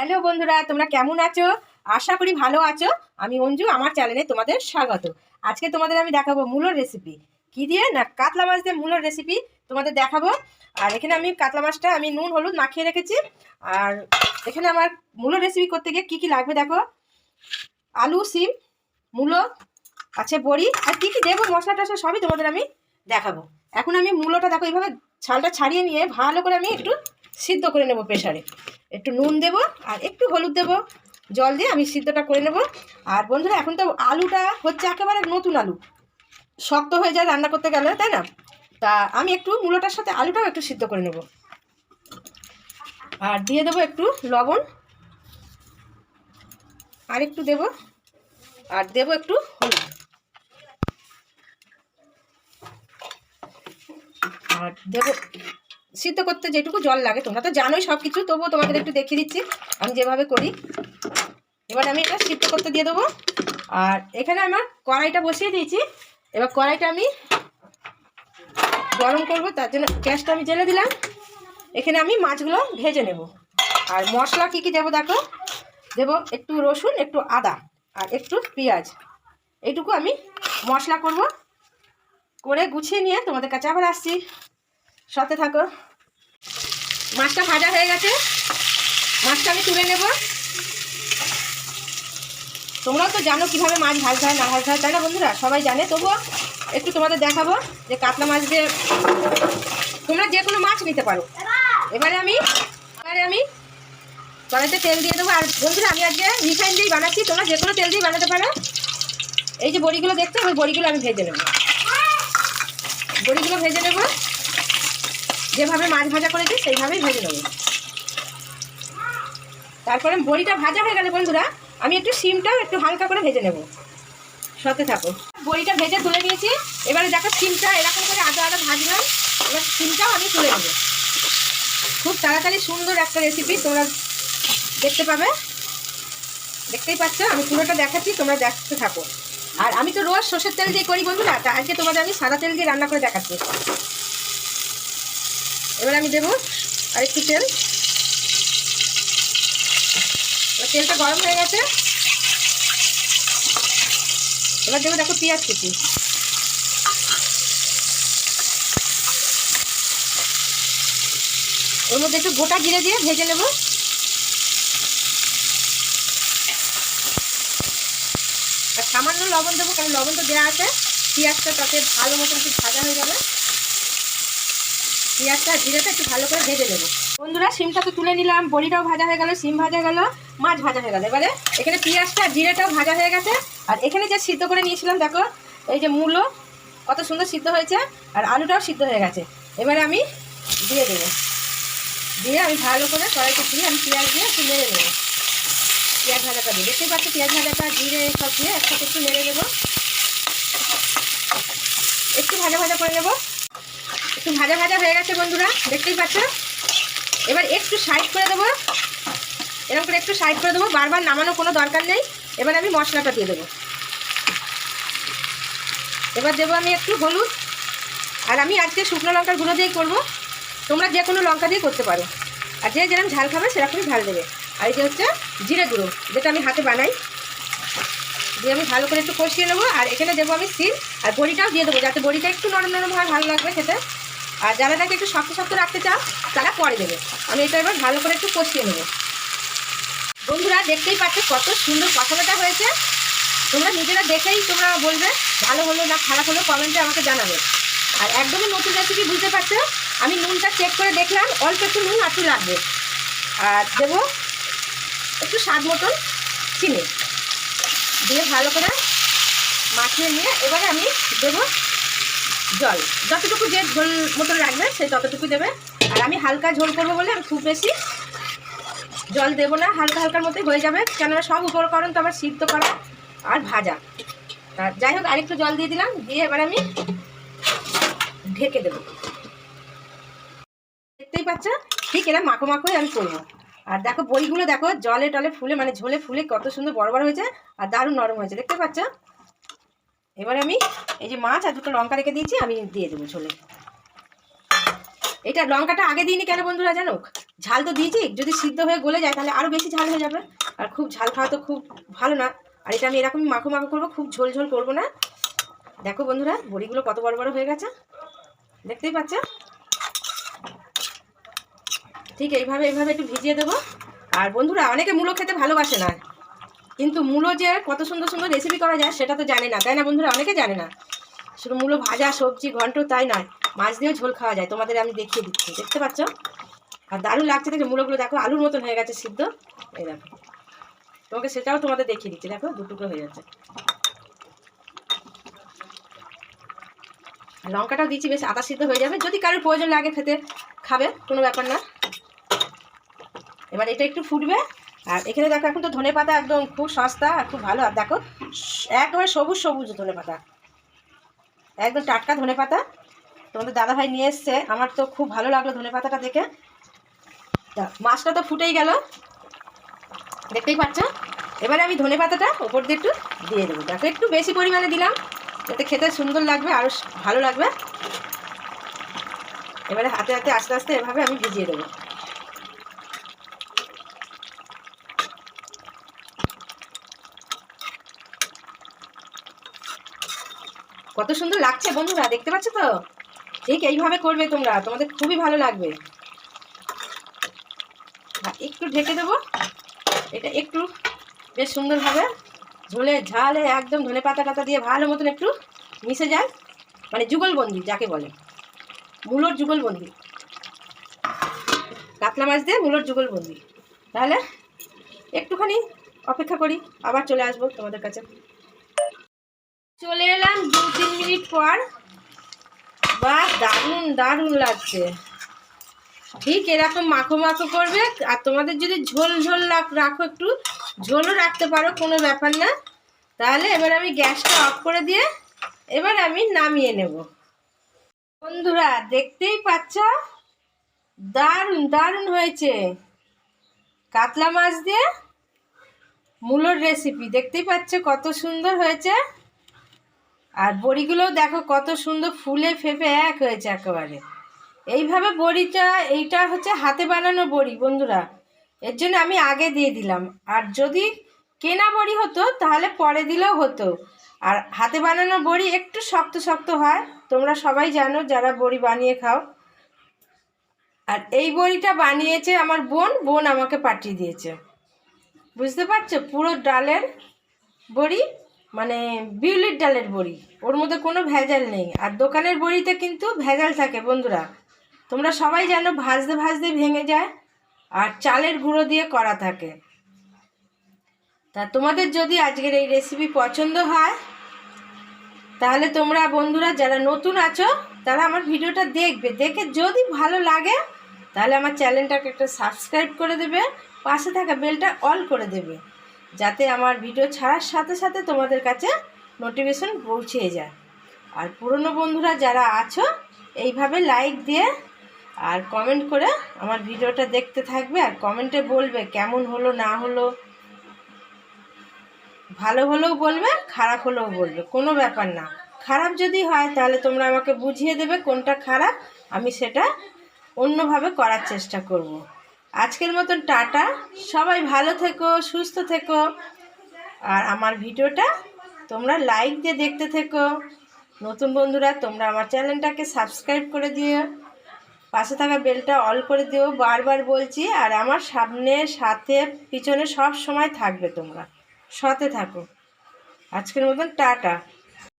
Hello বন্ধুরা, তোমরা কেমন আছো? আশা করি ভালো আছো। আমি অঞ্জু, আমার চ্যানেলে তোমাদের স্বাগত। আজকে তোমাদের আমি দেখাবো মূলোর রেসিপি কি দিয়ে? না, কাতলা মাছ দিয়ে মূলর রেসিপি তোমাদের দেখাবো। আর এখানে আমি কাতলা মাছটা, আমি নুন, হলুদ মাখিয়ে রেখেছি। আর এখানে আমার মূলোর রেসিপি করতে গিয়ে কী কী লাগবে দেখো? আলু, সিম, মূলো, আছে বড়ি। আর কী কী দেবো, মশলা টশলা সবই তোমাদের আমি দেখাবো। এখন আমি মূলোটা দেখো, এইভাবে ছালটা ছাড়িয়ে নিয়ে ভালো করে আমি একটু সিদ্ধ করে নেব প্রেশারে একটু নুন দেব আর একটু হলুদ দেব। জল দিয়ে আমি সিদ্ধটা করে নেব। আর বন্ধুরা, এখন তো আলুটা হচ্ছে একেবারে নতুন আলু। শক্ত হয়ে যায় রান্না করতে গেলে, তাই না? তা আমি একটু মূলোটার সাথে আলুটাও একটু সিদ্ধ করে নেব। আর দিয়ে দেবো একটু লবণ। আর একটু দেব। আর দেব একটু হলুদ। আর দেবো সিদ্ধ করতে যেটুকু জল লাগে, তোমরা তো জানোই সব কিছু তবুও তোমাদের একটু দেখিয়ে দিচ্ছি। আমি যেভাবে করি, এবার আমি এটা সিদ্ধ করতে দিয়ে দেবো। আর এখানে আমার কড়াইটা বসিয়ে দিয়েছি। এবার কড়াইটা আমি গরম করব, তার জন্য গ্যাসটা আমি জেলে দিলাম। এখানে আমি মাছগুলো ভেজে নেব। আর মশলা কী কী দেবো দেখো? দেবো একটু রসুন, একটু আদা, আর একটু পেঁয়াজ। এইটুকু আমি মশলা করব। করে গুছিয়ে নিয়ে তোমাদের কাছে আবার আসছি। সাথে থাকো। মাছটা ভাজা হয়ে গেছে। মাছটা আমি তুলে নেব। তোমরাও তো জানো কীভাবে মাছ ভাজতে হয়, না ভাজতে হয়, তাই না বন্ধুরা? সবাই জানে। তবুও একটু তোমাদের দেখাবো যে কাতলা মাছ দিয়ে তোমরা যে কোনো মাছ নিতে পারো। এবারে আমি এবারে আমি কড়াইতে তেল দিয়ে দেবো। আর বন্ধুরা, আমি আজকে রিফাইন দিয়েই বানাচ্ছি। তোমরা যে কোনো তেল দিয়ে বানাতে পারো। এই যে বড়িগুলো দেখতে ওই বড়িগুলো আমি ভেজে নেব। বড়িগুলো ভেজে নেব। যেভাবে মাছ ভাজা করেছি, সেইভাবেই ভেজে নেব। তারপরে বড়িটা ভাজা হয়ে গেলে বন্ধুরা, আমি একটু সিমটাও একটু হালকা করে ভেজে নেব। সাথে থাকো। বড়িটা ভেজে তুলে নিয়েছি। এবারে দেখো সিমটা এরকম করে আদা আদা ভাজলাম। এবার সিমটাও আমি তুলে নেব। খুব তাড়াতাড়ি সুন্দর একটা রেসিপি তোমরা দেখতে পাবে। দেখতেই পাচ্ছ, আমি পুরোটা দেখাচ্ছি, তোমরা দেখতে থাকো। আর আমি তো রোজ সর্ষের তেল দিয়ে করি বন্ধুরা, তা আজকে তোমাদের আমি সাদা তেল দিয়ে রান্না করে দেখাচ্ছি। এবার আমি দেবো আর একটু তেল তেলটা গরম হয়ে গেছে। এবার দেবো দেখো পেঁয়াজ কুচি। ওর মধ্যে একটু গোটা জিরে দিয়ে ভেজে নেব। আর সামান্য লবণ দেবো, কারণ লবণ তো দেওয়া আছে। পেঁয়াজটা তাতে ভালো মতন একটু ভাজা হয়ে যাবে। পেঁয়াজটা জিরেটা একটু ভালো করে ভেজে নেব। বন্ধুরা, সিমটা তো তুলে নিলাম। বড়িটাও ভাজা হয়ে গেল, সিম ভাজা গেল, মাছ ভাজা হয়ে গেল। এবারে এখানে পেঁয়াজটা জিরেটাও ভাজা হয়ে গেছে। আর এখানে যে সিদ্ধ করে নিয়েছিলাম, দেখো, এই যে মূলো, কত সুন্দর সিদ্ধ হয়েছে, আর আলুটাও সিদ্ধ হয়ে গেছে। এবারে আমি দিয়ে দেবো। দিয়ে আমি ভালো করে কড়াইতে দিয়ে আমি পেঁয়াজ দিয়ে একটু নেড়ে নেব। পেঁয়াজ ভাজাটা দিয়ে। দেখতেই পাচ্ছি, পেঁয়াজ ভাজাটা, জিরে, সব দিয়ে একসাথে একটু নেড়ে নেব। একটু ভাজা ভাজা করে নেব। একটু ভাজা ভাজা হয়ে গেছে বন্ধুরা, দেখতেই পাচ্ছ? এবার একটু সাইড করে দেবো। এরকম করে একটু সাইড করে দেবো। বারবার নামানো কোনো দরকার নেই। এবার আমি মশলাটা দিয়ে দেবো। এবার দেবো আমি একটু হলুদ। আর আমি আজকে শুকনো লঙ্কার গুঁড়ো দিয়েই করব। তোমরা যে কোনো লঙ্কা দিয়ে করতে পারো। আর যে যেরকম ঝাল খাবে, সেরকমই ঝাল দেবে। আর এই যে হচ্ছে জিরে গুঁড়ো, যেটা আমি হাতে বানাই। দিয়ে আমি ভালো করে একটু কষিয়ে নেব। আর এখানে দেবো আমি সিম। আর বড়িটাও দিয়ে দেবো, যাতে বড়িটা একটু নরম নরম হয়, ভালো লাগবে খেতে। আর যারা তাকে একটু শক্ত শক্ত রাখতে চাও, তারা পরে দেবে। আমি এটা এবার ভালো করে একটু কষিয়ে নেব। বন্ধুরা, দেখতেই পাচ্ছ কত সুন্দর কষানোটা হয়েছে। তোমরা নিজেরা দেখেই তোমরা বলবে, ভালো হলো না খারাপ হলো, কমেন্টে আমাকে জানাবে। আর একদমই নতুন রেসিপি বুঝতে পারছ? আমি নুনটা চেক করে দেখলাম, অল্প একটু নুন একটু লাগবে। আর দেবো একটু স্বাদ মতন চিনি। দিয়ে ভালো করে মাখিয়ে নিয়ে এবারে আমি দেবো জল। যতটুকু যে ঝোল মতন লাগবে সেই ততটুকু দেবে। আর আমি হালকা ঝোল করব বলে আমি খুব বেশি জল দেবো না। হালকা হালকার মতোই হয়ে যাবে। কেননা সব উপকরণ তো আবার সিদ্ধ করা আর ভাজা। আর যাই হোক, আরেকটু জল দিয়ে দিলাম। দিয়ে এবার আমি ঢেকে দেবো। দেখতেই পাচ্ছ? ঠিক এরা মাখো মাখোই আমি করব। আর দেখো, বইগুলো দেখো, জলে টলে ফুলে মানে ঝোলে ফুলে কত সুন্দর বড় বড় হয়েছে আর দারুণ নরম হয়েছে। দেখতে পাচ্ছ? এবারে আমি এই যে মাছ আর দুটো লঙ্কা রেখে দিয়েছি, আমি দিয়ে দেবো ঝোলে। এটা লঙ্কাটা আগে দিইনি কেন বন্ধুরা জানো? ঝাল তো দিয়েছি, যদি সিদ্ধ হয়ে গলে যায় তাহলে আরও বেশি ঝাল হয়ে যাবে। আর খুব ঝাল খাওয়া তো খুব ভালো না। আর এটা আমি এরকমই মাখো মাখো করব, খুব ঝোল ঝোল করব না। দেখো বন্ধুরা, বড়িগুলো কত বড় বড় হয়ে গেছে। দেখতেই পাচ্ছ? ঠিক এইভাবে এইভাবে একটু ভিজিয়ে দেবো। আর বন্ধুরা, অনেকে মূলো খেতে ভালোবাসে না। কিন্তু মূলো যে কত সুন্দর সুন্দর রেসিপি করা যায় সেটা তো জানে না, তাই না বন্ধুরা? অনেকে জানে না। শুধু মূলো ভাজা, সবজি, ঘন্ট তাই নয়, মাছ দিয়েও ঝোল খাওয়া যায়। তোমাদের আমি দেখিয়ে দিচ্ছি, দেখতে পাচ্ছ? আর দারুণ লাগছে দেখে মূলোগুলো দেখো, আলুর মতন হয়ে গেছে সিদ্ধ। এই দেখো। তোমাকে সেটাও তোমাদের দেখিয়ে দিচ্ছি, দেখো, দুটুকরো হয়ে যাচ্ছে। লঙ্কাটাও দিচ্ছি বেশ আদা সিদ্ধ হয়ে যাবে। যদি কারোর প্রয়োজন লাগে খেতে, খাবে, কোনো ব্যাপার না। এবার এটা একটু ফুটবে। আর এখানে দেখো, এখন তো ধনে পাতা একদম খুব সস্তা আর খুব ভালো। আর দেখো একবারে সবুজ সবুজ ধনে পাতা। একদম টাটকা ধনে পাতা। তোমাদের দাদাভাই নিয়ে এসছে। আমার তো খুব ভালো লাগল ধনে পাতাটা দেখে। মাছটা তো ফুটেই গেল। দেখতেই পাচ্ছ? এবারে আমি ধনে পাতাটা ওপর দিয়ে একটু দিয়ে দেবো। দেখো, একটু বেশি পরিমাণে দিলাম। যাতে খেতে সুন্দর লাগবে, আরও ভালো লাগবে। এবারে হাতে হাতে আস্তে আস্তে এভাবে আমি ভিজিয়ে দেবো। কত সুন্দর লাগছে বন্ধুরা, দেখতে পাচ্ছ তো? ঠিক এইভাবে করবে তোমরা, তোমাদের খুবই ভালো লাগবে। একটু ঢেকে দেবো। এটা একটু বেশ সুন্দরভাবে ঝোলে, ঝালে, একদম ধনে পাতা টাতা দিয়ে ভালো মতন একটু মিশে যায়। মানে যুগলবন্দি, যাকে বলে। মূলোর যুগলবন্দি। কাতলা মাছ দিয়ে মূলোর যুগলবন্দি। তাহলে একটুখানি অপেক্ষা করি, আবার চলে আসব তোমাদের কাছে। চলে এলাম মিনিট পর বা দারুণ দারুণ লাগছে। ঠিক এরকম মাখো মাখো করবে, আর তোমাদের যদি ঝোল ঝোল রাখো একটু, ঝোলও রাখতে পারো, কোনো ব্যাপার না। তাহলে এবার আমি গ্যাসটা অফ করে দিয়ে এবার আমি নামিয়ে নেব। বন্ধুরা, দেখতেই পাচ্ছ? দারুণ দারুণ হয়েছে। কাতলা মাছ দিয়ে মূলোর রেসিপি দেখতেই পাচ্ছ কত সুন্দর হয়েছে। আর বড়িগুলোও দেখো কত সুন্দর ফুলে ফেপে এক হয়েছে একেবারে। এইভাবে বড়িটা, এইটা হচ্ছে হাতে বানানো বড়ি বন্ধুরা। এর জন্য আমি আগে দিয়ে দিলাম। আর যদি কেনা বড়ি হতো, তাহলে পরে দিলেও হতো। আর হাতে বানানো বড়ি একটু শক্ত শক্ত হয়, তোমরা সবাই জানো যারা বড়ি বানিয়ে খাও। আর এই বড়িটা বানিয়েছে আমার বোন বোন আমাকে পাঠিয়ে দিয়েছে। বুঝতে পারছ? পুরো ডালের বড়ি মানে বিউলির ডালের বড়ি। ওর মধ্যে কোনো ভেজাল নেই। আর দোকানের বড়িতে কিন্তু ভেজাল থাকে বন্ধুরা। তোমরা সবাই জানো ভাজতে ভাজতে ভেঙে যায় আর চালের গুঁড়ো দিয়ে করা থাকে। তা তোমাদের যদি আজকের এই রেসিপি পছন্দ হয়, তাহলে তোমরা বন্ধুরা যারা নতুন আছো, তারা আমার ভিডিওটা দেখবে। দেখে যদি ভালো লাগে, তাহলে আমার চ্যানেলটাকে একটা সাবস্ক্রাইব করে দেবে, পাশে থাকা বেলটা অল করে দেবে। যাতে আমার ভিডিও ছাড়ার সাথে সাথে তোমাদের কাছে নোটিফিকেশন পৌঁছে যায়। আর পুরনো বন্ধুরা যারা আছো, এইভাবে লাইক দিয়ে আর কমেন্ট করে আমার ভিডিওটা দেখতে থাকবে আর কমেন্টে বলবে কেমন হলো, না হলো। ভালো হলেও বলবে, খারাপ হলেও বলবে, কোনো ব্যাপার না। খারাপ যদি হয়, তাহলে তোমরা আমাকে বুঝিয়ে দেবে কোনটা খারাপ, আমি সেটা অন্যভাবে করার চেষ্টা করব। আজকের মতন টাটা। সবাই ভালো থেকো, সুস্থ থেকো। আর আমার ভিডিওটা তোমরা লাইক দিয়ে দেখতে থেকো। নতুন বন্ধুরা, তোমরা আমার চ্যানেলটাকে সাবস্ক্রাইব করে দিও। পাশে থাকা বেলটা অল করে দিও, বারবার বলছি। আর আমার সামনে, সাথে, পিছনে সব সময় থাকবে তোমরা। সাথে থাকো। আজকের মতন টাটা।